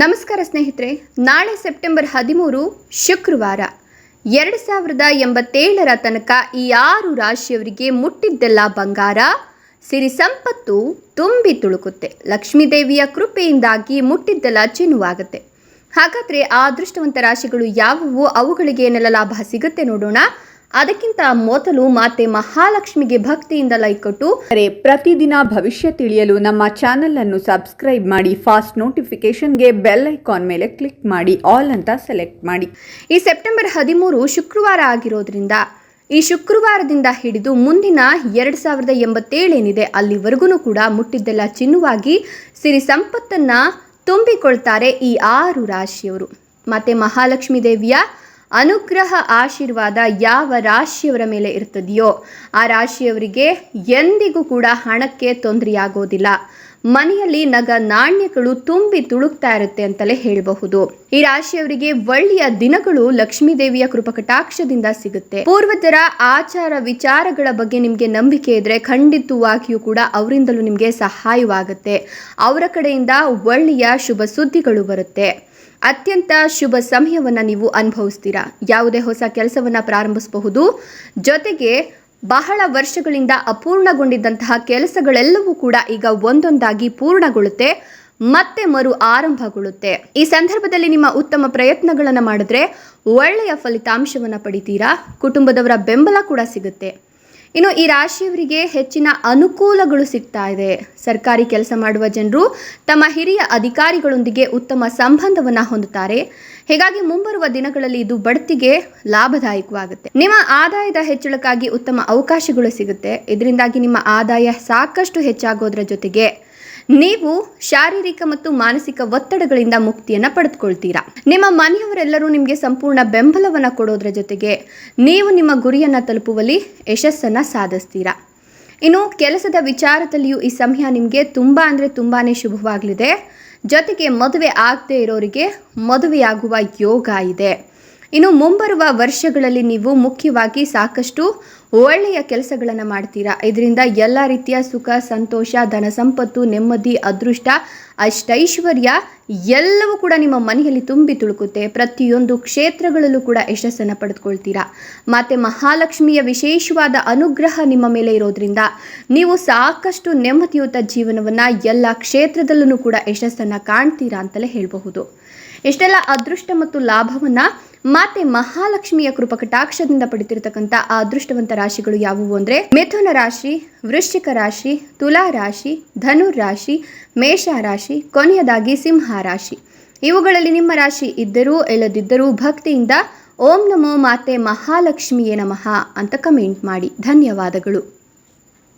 ನಮಸ್ಕಾರ ಸ್ನೇಹಿತರೆ, ನಾಳೆ ಸೆಪ್ಟೆಂಬರ್ ಹದಿಮೂರು, ಶುಕ್ರವಾರ. ಎರಡು ಸಾವಿರದ ಎಂಬತ್ತೇಳರ ತನಕ ಈ ಆರು ರಾಶಿಯವರಿಗೆ ಮುಟ್ಟಿದ್ದೆಲ್ಲ ಬಂಗಾರ, ಸಿರಿ ಸಂಪತ್ತು ತುಂಬಿ ತುಳುಕುತ್ತೆ. ಲಕ್ಷ್ಮೀದೇವಿಯ ಕೃಪೆಯಿಂದಾಗಿ ಮುಟ್ಟಿದ್ದೆಲ್ಲ ಚಿನ್ನುವಾಗುತ್ತೆ ಹಾಗಾದರೆ ಆ ಅದೃಷ್ಟವಂತ ರಾಶಿಗಳು ಯಾವುವು? ಅವುಗಳಿಗೆ ಏನೆಲ್ಲ ಲಾಭ ಸಿಗುತ್ತೆ ನೋಡೋಣ. ಅದಕ್ಕಿಂತ ಮೊದಲು ಮಾತೆ ಮಹಾಲಕ್ಷ್ಮಿಗೆ ಭಕ್ತಿಯಿಂದ ಲೈಕ್ ಕೊಟ್ಟು ಅರೆ ಪ್ರತಿದಿನ ಭವಿಷ್ಯ ತಿಳಿಯಲು ನಮ್ಮ ಚಾನೆಲ್ ಅನ್ನು ಸಬ್ಸ್ಕ್ರೈಬ್ ಮಾಡಿ ಫಾಸ್ಟ್ ನೋಟಿಫಿಕೇಶನ್ಗೆ ಬೆಲ್ ಐಕಾನ್ ಮೇಲೆ ಕ್ಲಿಕ್ ಮಾಡಿ ಆಲ್ ಅಂತ ಸೆಲೆಕ್ಟ್ ಮಾಡಿ. ಈ ಸೆಪ್ಟೆಂಬರ್ ಹದಿಮೂರು ಶುಕ್ರವಾರ ಆಗಿರೋದ್ರಿಂದ ಈ ಶುಕ್ರವಾರದಿಂದ ಹಿಡಿದು ಮುಂದಿನ ಎರಡು ಸಾವಿರದ ಎಂಬತ್ತೇಳೇನಿದೆ ಅಲ್ಲಿವರೆಗೂ ಕೂಡ ಮುಟ್ಟಿದ್ದೆಲ್ಲ ಚಿನ್ನುವಾಗಿ ಸಿರಿ ಸಂಪತ್ತನ್ನು ತುಂಬಿಕೊಳ್ತಾರೆ ಈ ಆರು ರಾಶಿಯವರು. ಮತ್ತೆ ಮಹಾಲಕ್ಷ್ಮೀ ದೇವಿಯ ಅನುಗ್ರಹ ಆಶೀರ್ವಾದ ಯಾವ ರಾಶಿಯವರ ಮೇಲೆ ಇರ್ತದೆಯೋ ಆ ರಾಶಿಯವರಿಗೆ ಎಂದಿಗೂ ಕೂಡ ಹಣಕ್ಕೆ ತೊಂದರೆಯಾಗೋದಿಲ್ಲ. ಮನೆಯಲ್ಲಿ ನಗ ನಾಣ್ಯಗಳು ತುಂಬಿ ತುಳುಕ್ತಾ ಇರುತ್ತೆ ಅಂತಲೇ ಹೇಳಬಹುದು. ಈ ರಾಶಿಯವರಿಗೆ ಒಳ್ಳೆಯ ದಿನಗಳು ಲಕ್ಷ್ಮೀ ದೇವಿಯ ಕೃಪಕಟಾಕ್ಷದಿಂದ ಸಿಗುತ್ತೆ. ಪೂರ್ವಜರ ಆಚಾರ ವಿಚಾರಗಳ ಬಗ್ಗೆ ನಿಮಗೆ ನಂಬಿಕೆ ಇದ್ರೆ ಖಂಡಿತವಾಗಿಯೂ ಕೂಡ ಅವರಿಂದಲೂ ನಿಮಗೆ ಸಹಾಯವಾಗುತ್ತೆ. ಅವರ ಕಡೆಯಿಂದ ಒಳ್ಳೆಯ ಶುಭ ಸುದ್ದಿಗಳು ಬರುತ್ತೆ. ಅತ್ಯಂತ ಶುಭ ಸಮಯವನ್ನು ನೀವು ಅನುಭವಿಸ್ತೀರಾ? ಯಾವುದೇ ಹೊಸ ಕೆಲಸವನ್ನು ಪ್ರಾರಂಭಿಸಬಹುದು. ಜೊತೆಗೆ ಬಹಳ ವರ್ಷಗಳಿಂದ ಅಪೂರ್ಣಗೊಂಡಿದ್ದಂತಹ ಕೆಲಸಗಳೆಲ್ಲವೂ ಕೂಡ ಈಗ ಒಂದೊಂದಾಗಿ ಪೂರ್ಣಗೊಳ್ಳುತ್ತೆ, ಮತ್ತೆ ಮರು ಆರಂಭಗೊಳ್ಳುತ್ತೆ. ಈ ಸಂದರ್ಭದಲ್ಲಿ ನಿಮ್ಮ ಉತ್ತಮ ಪ್ರಯತ್ನಗಳನ್ನು ಮಾಡಿದ್ರೆ ಒಳ್ಳೆಯ ಫಲಿತಾಂಶವನ್ನು ಪಡಿತೀರಾ? ಕುಟುಂಬದವರ ಬೆಂಬಲ ಕೂಡ ಸಿಗುತ್ತೆ. ಇನ್ನು ಈ ರಾಶಿಯವರಿಗೆ ಹೆಚ್ಚಿನ ಅನುಕೂಲಗಳು ಸಿಗ್ತಾ ಇದೆ. ಸರ್ಕಾರಿ ಕೆಲಸ ಮಾಡುವ ಜನರು ತಮ್ಮ ಹಿರಿಯ ಅಧಿಕಾರಿಗಳೊಂದಿಗೆ ಉತ್ತಮ ಸಂಬಂಧವನ್ನು ಹೊಂದುತ್ತಾರೆ. ಹೀಗಾಗಿ ಮುಂಬರುವ ದಿನಗಳಲ್ಲಿ ಇದು ಬಡ್ತಿಗೆ ಲಾಭದಾಯಕವಾಗುತ್ತೆ. ನಿಮ್ಮ ಆದಾಯದ ಹೆಚ್ಚಳಕ್ಕಾಗಿ ಉತ್ತಮ ಅವಕಾಶಗಳು ಸಿಗುತ್ತೆ. ಇದರಿಂದಾಗಿ ನಿಮ್ಮ ಆದಾಯ ಸಾಕಷ್ಟು ಹೆಚ್ಚಾಗೋದ್ರ ಜೊತೆಗೆ ನೀವು ಶಾರೀರಿಕ ಮತ್ತು ಮಾನಸಿಕ ಒತ್ತಡಗಳಿಂದ ಮುಕ್ತಿಯನ್ನು ಪಡೆದುಕೊಳ್ತೀರಾ? ನಿಮ್ಮ ಮನೆಯವರೆಲ್ಲರೂ ನಿಮಗೆ ಸಂಪೂರ್ಣ ಬೆಂಬಲವನ್ನು ಕೊಡೋದ್ರ ಜೊತೆಗೆ ನೀವು ನಿಮ್ಮ ಗುರಿಯನ್ನು ತಲುಪುವಲ್ಲಿ ಯಶಸ್ಸನ್ನು ಸಾಧಿಸ್ತೀರಾ? ಇನ್ನು ಕೆಲಸದ ವಿಚಾರದಲ್ಲಿಯೂ ಈ ಸಮಯ ನಿಮಗೆ ತುಂಬ ಅಂದರೆ ತುಂಬಾ ಶುಭವಾಗಲಿದೆ. ಜೊತೆಗೆ ಮದುವೆ ಆಗದೆ ಇರೋರಿಗೆ ಮದುವೆಯಾಗುವ ಯೋಗ ಇದೆ. ಇನ್ನು ಮುಂಬರುವ ವರ್ಷಗಳಲ್ಲಿ ನೀವು ಮುಖ್ಯವಾಗಿ ಸಾಕಷ್ಟು ಒಳ್ಳೆಯ ಕೆಲಸಗಳನ್ನು ಮಾಡ್ತೀರಾ? ಇದರಿಂದ ಎಲ್ಲ ರೀತಿಯ ಸುಖ, ಸಂತೋಷ, ಧನ ಸಂಪತ್ತು, ನೆಮ್ಮದಿ, ಅದೃಷ್ಟ, ಅಷ್ಟೈಶ್ವರ್ಯ ಎಲ್ಲವೂ ಕೂಡ ನಿಮ್ಮ ಮನೆಯಲ್ಲಿ ತುಂಬಿ ತುಳುಕುತ್ತೆ. ಪ್ರತಿಯೊಂದು ಕ್ಷೇತ್ರಗಳಲ್ಲೂ ಕೂಡ ಯಶಸ್ಸನ್ನು ಪಡೆದುಕೊಳ್ತೀರಾ? ಮತ್ತು ಮಹಾಲಕ್ಷ್ಮಿಯ ವಿಶೇಷವಾದ ಅನುಗ್ರಹ ನಿಮ್ಮ ಮೇಲೆ ಇರೋದ್ರಿಂದ ನೀವು ಸಾಕಷ್ಟು ನೆಮ್ಮದಿಯುತ ಜೀವನವನ್ನು ಎಲ್ಲ ಕ್ಷೇತ್ರದಲ್ಲೂ ಕೂಡ ಯಶಸ್ಸನ್ನು ಕಾಣ್ತೀರಾ ಅಂತಲೇ ಹೇಳಬಹುದು. ಇಷ್ಟೆಲ್ಲ ಅದೃಷ್ಟ ಮತ್ತು ಲಾಭವನ್ನು ಮಾತೆ ಮಹಾಲಕ್ಷ್ಮಿಯ ಕೃಪಕಟಾಕ್ಷದಿಂದ ಪಡೆದಿರತಕ್ಕಂಥ ಆ ಅದೃಷ್ಟವಂತ ರಾಶಿಗಳು ಯಾವುವು ಅಂದರೆ ಮಿಥುನ ರಾಶಿ, ವೃಶ್ಚಿಕ ರಾಶಿ, ತುಲಾ ರಾಶಿ ಧನು ರಾಶಿ, ಮೇಷ ರಾಶಿ, ಕೊನೆಯದಾಗಿ ಸಿಂಹ ರಾಶಿ. ಇವುಗಳಲ್ಲಿ ನಿಮ್ಮ ರಾಶಿ ಇದ್ದರೂ ಇಲ್ಲದಿದ್ದರೂ ಭಕ್ತಿಯಿಂದ ಓಂ ನಮೋ ಮಾತೆ ಮಹಾಲಕ್ಷ್ಮಿಯೇ ನಮಃ ಅಂತ ಕಮೆಂಟ್ ಮಾಡಿ. ಧನ್ಯವಾದಗಳು.